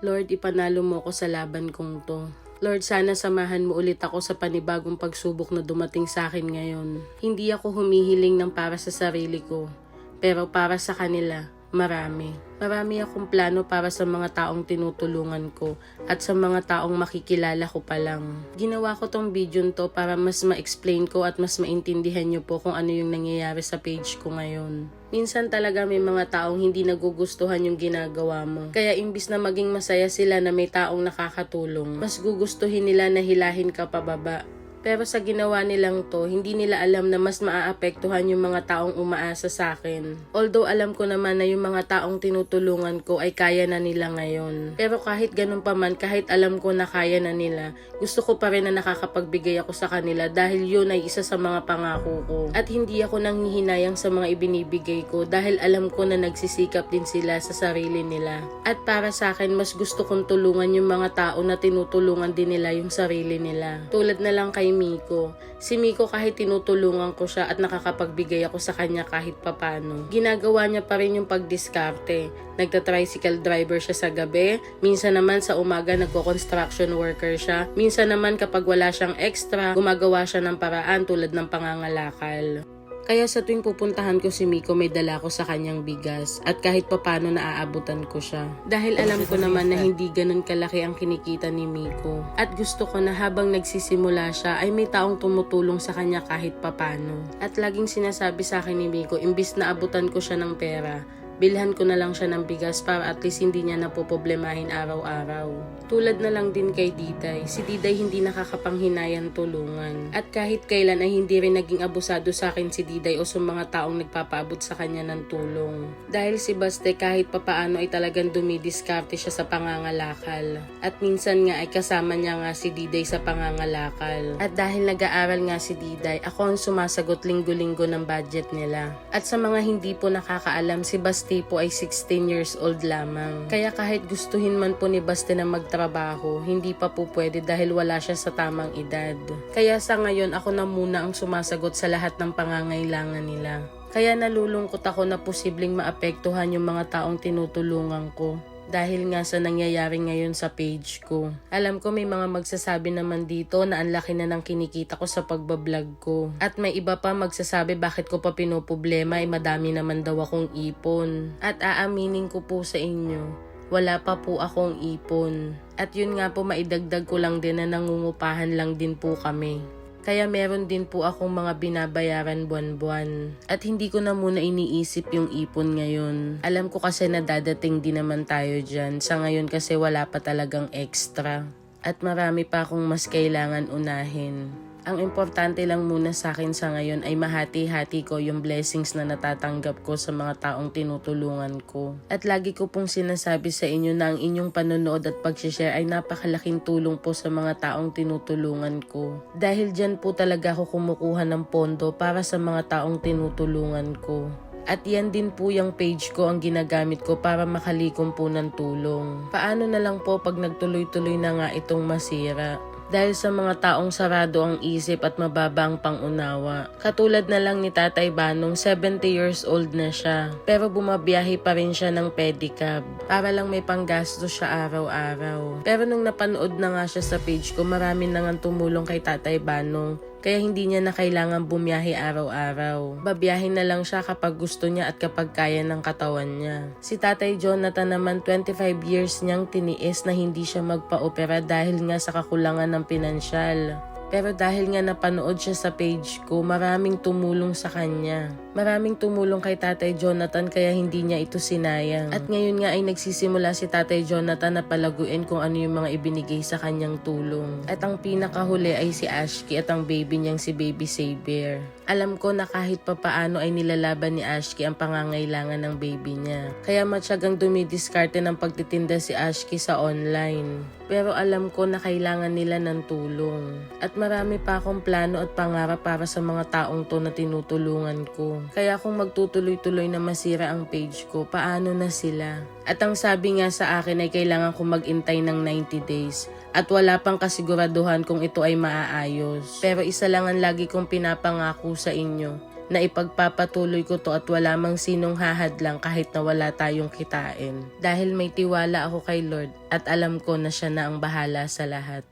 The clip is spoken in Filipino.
Lord, ipanalo mo ako sa laban kong to. Lord, sana samahan mo ulit ako sa panibagong pagsubok na dumating sa akin ngayon. Hindi ako humihiling ng para sa sarili ko, pero para sa kanila, marami. Marami akong plano para sa mga taong tinutulungan ko at sa mga taong makikilala ko pa lang. Ginawa ko tong video to para mas ma-explain ko at mas maintindihan nyo po kung ano yung nangyayari sa page ko ngayon. Minsan talaga may mga taong hindi nagugustuhan yung ginagawa mo. Kaya imbis na maging masaya sila na may taong nakakatulong, mas gugustuhin nila na hilahin ka pababa. Pero sa ginawa nilang to, hindi nila alam na mas maaapektuhan yung mga taong umaasa sa akin. Although alam ko naman na yung mga taong tinutulungan ko ay kaya na nila ngayon. Pero kahit ganun pa man, kahit alam ko na kaya na nila, gusto ko pa rin na nakakapagbigay ako sa kanila dahil yun ay isa sa mga pangako ko. At hindi ako nanghihinayang sa mga ibinibigay ko dahil alam ko na nagsisikap din sila sa sarili nila. At para sa akin, mas gusto kong tulungan yung mga tao na tinutulungan din nila yung sarili nila. Tulad na lang kay Miko. Si Miko kahit tinutulungan ko siya at nakakapagbigay ako sa kanya kahit papano. Ginagawa niya pa rin yung pagdiskarte. Nagta-tricycle driver siya sa gabi, minsan naman sa umaga nagko-construction worker siya, minsan naman kapag wala siyang extra, gumagawa siya ng paraan tulad ng pangangalakal. Kaya sa tuwing pupuntahan ko si Miko, may dala ko sa kanyang bigas at kahit papano naaabutan ko siya. Dahil alam ko naman na hindi ganun kalaki ang kinikita ni Miko. At gusto ko na habang nagsisimula siya ay may taong tumutulong sa kanya kahit papano. At laging sinasabi sa akin ni Miko, imbis na abutan ko siya ng pera, bilhan ko na lang siya ng bigas para at least hindi niya napoproblemahin araw-araw. Tulad na lang din kay Diday, si Diday hindi nakakapanghinayan tulungan. At kahit kailan ay hindi rin naging abusado sa akin si Diday o sa mga taong nagpapaabot sa kanya ng tulong. Dahil si Baste kahit papaano ay talagang dumidiskarte siya sa pangangalakal. At minsan nga ay kasama niya nga si Diday sa pangangalakal. At dahil nag-aaral nga si Diday, ako ang sumasagot linggo-linggo ng budget nila. At sa mga hindi po nakakaalam, si Baste po ay 16 years old lamang. Kaya kahit gustuhin man po ni Baste na magtrabaho, hindi pa po pwede dahil wala siya sa tamang edad. Kaya sa ngayon, ako na muna ang sumasagot sa lahat ng pangangailangan nila. Kaya nalulungkot ako na posibleng maapektuhan yung mga taong tinutulungan ko dahil nga sa nangyayari ngayon sa page ko. Alam ko may mga magsasabi naman dito na ang laki na ng kinikita ko sa pagbablog ko. At may iba pa magsasabi bakit ko pa pinoproblema ay madami naman daw akong ipon. At aaminin ko po sa inyo, wala pa po akong ipon. At yun nga po maidagdag ko lang din na nangungupahan lang din po kami. Kaya meron din po akong mga binabayaran buwan-buwan. At hindi ko na muna iniisip yung ipon ngayon. Alam ko kasi na dadating din naman tayo dyan. Sa ngayon kasi wala pa talagang extra. At marami pa akong mas kailangan unahin. Ang importante lang muna sa akin sa ngayon ay mahati-hati ko yung blessings na natatanggap ko sa mga taong tinutulungan ko. At lagi ko pong sinasabi sa inyo na ang inyong panonood at pag-share ay napakalaking tulong po sa mga taong tinutulungan ko. Dahil dyan po talaga ako kumukuha ng pondo para sa mga taong tinutulungan ko. At yan din po yung page ko ang ginagamit ko para makalikom po ng tulong. Paano na lang po pag nagtuloy-tuloy na nga itong masira? Dahil sa mga taong sarado ang isip at mababa ang pangunawa. Katulad na lang ni Tatay Banong, 70 years old na siya. Pero bumabiyahe pa rin siya ng pedicab. Para lang may panggasto siya araw-araw. Pero nung napanood na nga siya sa page ko, marami na nga tumulong kay Tatay Banong kaya hindi niya na kailangan bumiyahe araw-araw. Babiyahe na lang siya kapag gusto niya at kapag kaya ng katawan niya. Si Tatay Jonathan naman 25 years niyang tiniis na hindi siya magpa-opera dahil nga sa kakulangan ng pinansyal. Pero dahil nga napanood siya sa page ko, maraming tumulong sa kanya. Maraming tumulong kay Tatay Jonathan kaya hindi niya ito sinayang. At ngayon nga ay nagsisimula si Tatay Jonathan na palaguin kung ano yung mga ibinigay sa kanyang tulong. At ang pinakahuli ay si Ashki at ang baby niyang si Baby Saber. Alam ko na kahit papaano ay nilalaban ni Ashki ang pangangailangan ng baby niya. Kaya matyagang dumidiskarte ng pagtitinda si Ashki sa online. Pero alam ko na kailangan nila ng tulong. At marami pa akong plano at pangarap para sa mga taong to na tinutulungan ko. Kaya kung magtutuloy-tuloy na masira ang page ko, paano na sila? At ang sabi nga sa akin ay kailangan ko magintay ng 90 days at wala pang kasiguraduhan kung ito ay maaayos. Pero isa lang ang lagi kong pinapangako sa inyo na ipagpapatuloy ko to at wala mang sinong hahadlang kahit na wala tayong kitain. Dahil may tiwala ako kay Lord at alam ko na siya na ang bahala sa lahat.